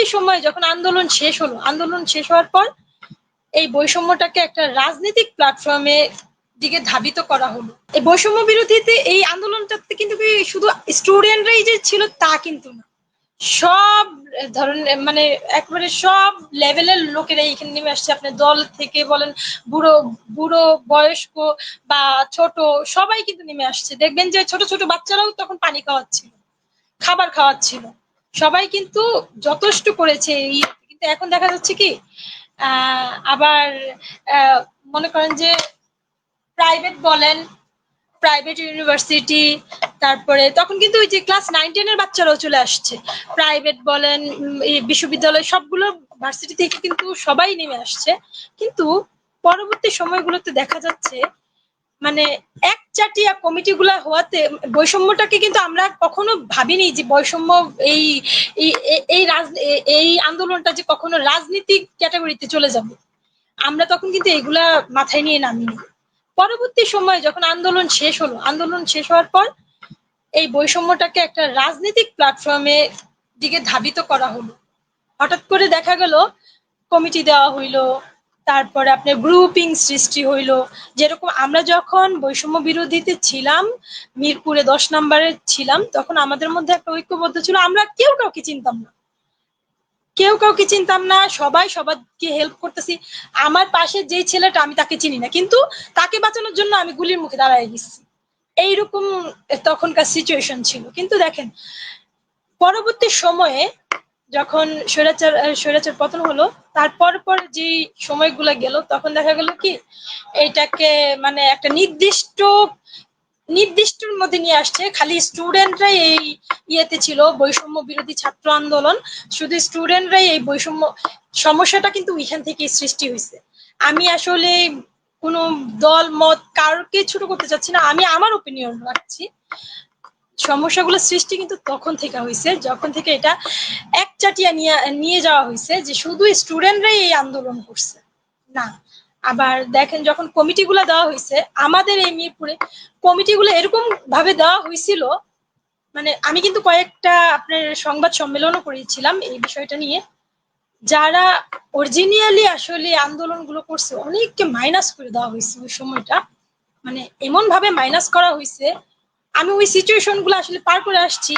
পরবর্তী সময়ে যখন আন্দোলন শেষ হলো, আন্দোলন শেষ হওয়ার পর এই বৈষম্যটাকে একটা রাজনৈতিক প্ল্যাটফর্মে দিকে ধাবিত করা হলো। এই বৈষম্য বিরোধীতে এই আন্দোলনটাতে কিন্তু শুধু স্টুডেন্টরাই যে ছিল তা কিন্তু না। সব ধরনের মানে একবারে সব লেভেলের লোকেরা এখানে নেমে আসছে। আপনার দল থেকে বলেন, বুড়ো বুড়ো, বয়স্ক বা ছোট, সবাই কিন্তু নেমে আসছে। দেখবেন যে ছোট ছোট বাচ্চারাও তখন পানি খাওয়াচ্ছিল, খাবার খাওয়াচ্ছিল। সবাই কিন্তু যথেষ্ট করেছে কিন্তু এখন দেখা যাচ্ছে কি আবার মনে করেন যে প্রাইভেট বলেন প্রাইভেট ইউনিভার্সিটি তারপরে তখন কিন্তু ওই যে ক্লাস নাইন টেনের বাচ্চারাও চলে আসছে। প্রাইভেট বলেন এই বিশ্ববিদ্যালয় সবগুলো ভার্সিটি থেকে কিন্তু সবাই নেমে আসছে। কিন্তু পরবর্তী সময়গুলোতে দেখা যাচ্ছে মানে একচাটিয়া কমিটি গুলা হওয়াতে বৈষম্যটাকে কিন্তু আমরা কখনো ভাবিনি যে বৈষম্য এই, এই- এই আন্দোলনটা যে কখনো রাজনীতিক ক্যাটাগরিতে চলে যাবে। আমরা তখন কিন্তু এগুলা মাথায় নিয়ে নামিনি। পরবর্তী সময়ে যখন আন্দোলন শেষ হলো, আন্দোলন শেষ হওয়ার পর এই বৈষম্যটাকে একটা রাজনৈতিক প্ল্যাটফর্মে দিকে ধাবিত করা হলো। হঠাৎ করে দেখা গেল, কমিটি দেওয়া হইল তারপরে আপনার গ্রুপিং সৃষ্টি হইল। যেরকম আমরা যখন বৈষম্য বিরোধীতে ছিলাম, মিরপুরে দশ নম্বরে ছিলাম, তখন আমাদের মধ্যে একটা ঐক্যবদ্ধ ছিল। আমরা কেউ কাউকে চিনতাম না। কেউ কাউকে চিনতাম না, সবাই সবাইকে হেল্প করতেছি। আমার পাশে যে ছেলেটা, আমি তাকে চিনি না। কিন্তু তাকে বাঁচানোর জন্য আমি গুলির মুখে দাঁড়ায় গেছি। এইরকম তখনকার সিচুয়েশন ছিল। কিন্তু দেখেন, পরবর্তী সময়ে যখন স্বৈরাচার স্বৈরাচার পতন হলো, তারপর পর যে সময়গুলো গেল, তখন দেখা গেল কি, এটাকে মানে একটা নির্দিষ্ট, নির্দিষ্টর মধ্যে নিয়ে আসছে। খালি স্টুডেন্টরাই এই ইয়েতে ছিল, বৈষম্য বিরোধী ছাত্র আন্দোলন। শুধু স্টুডেন্টরাই এই বৈষম্য, সমস্যাটা কিন্তু ওইখান থেকে সৃষ্টি হয়েছে। আমি আসলে কোনো দল, মত, কারোকে ছোট করতে চাচ্ছি না। আমি আমার ওপিনিয়ন রাখছি। সমস্যাগুলো সৃষ্টি কিন্তু তখন থেকে হয়েছে যখন থেকে এটা একচাটিয়া নিয়ে নিয়ে যাওয়া হয়েছে যে শুধু স্টুডেন্টরাই এই আন্দোলন করছে, না। আবার দেখেন যখন কমিটিগুলো দেওয়া হয়েছে আমাদের এই মিরপুরে কমিটিগুলো এরকম ভাবে দেওয়া হয়েছিল মানে আমি কিন্তু কয়েকটা আপনার সংবাদ সম্মেলনও করেছিলাম এই বিষয়টা নিয়ে, যারা অরিজিনালি আসলে আন্দোলনগুলো করছে, অনেককে মাইনাস করে দেওয়া হয়েছে ওই সময়টা। মানে এমন ভাবে মাইনাস করা হয়েছে আমি ওই সিচুয়েশনগুলো আসলে পার করে আসছি।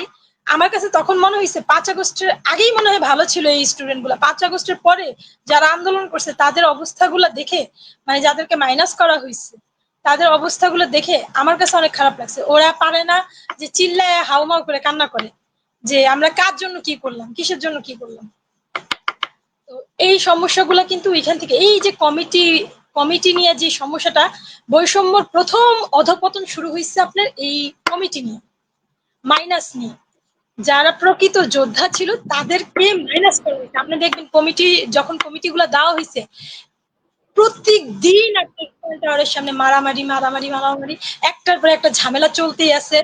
আমার কাছে তখন মনে হয়েছে, পাঁচ আগস্টের আগেই মনে হয় ভালো ছিল এই স্টুডেন্টগুলা। পাঁচ আগস্টের পরে যারা আন্দোলন করছে, তাদের অবস্থাগুলো দেখে মানে যাদেরকে মাইনাস করা হয়েছে, তাদের অবস্থাগুলো দেখে আমার কাছে অনেক খারাপ লাগছে। ওরা পারে না যে চিল্লায় হাউমাউ করে কান্না করে, যে আমরা কার জন্য কি করলাম, কিসের জন্য কি করলাম। তো এই সমস্যাগুলো কিন্তু এখান থেকে, এই যে কমিটি কমিটি নিয়ে যে সমস্যাটা, বৈষম্যর প্রথম অধপতন শুরু হয়েছে আপনার এই কমিটি নিয়ে, মাইনাস নিয়ে। যারা প্রকৃত যোদ্ধা ছিল, তাদেরকে মাইনাস করা হয়েছে। আপনি দেখবেন কমিটি, যখন কমিটিগুলো দেওয়া হয়েছে প্রত্যেক দিন আপনার সামনে মারামারি মারামারি মারামারি, একটার পর একটা ঝামেলা চলতেই আছে।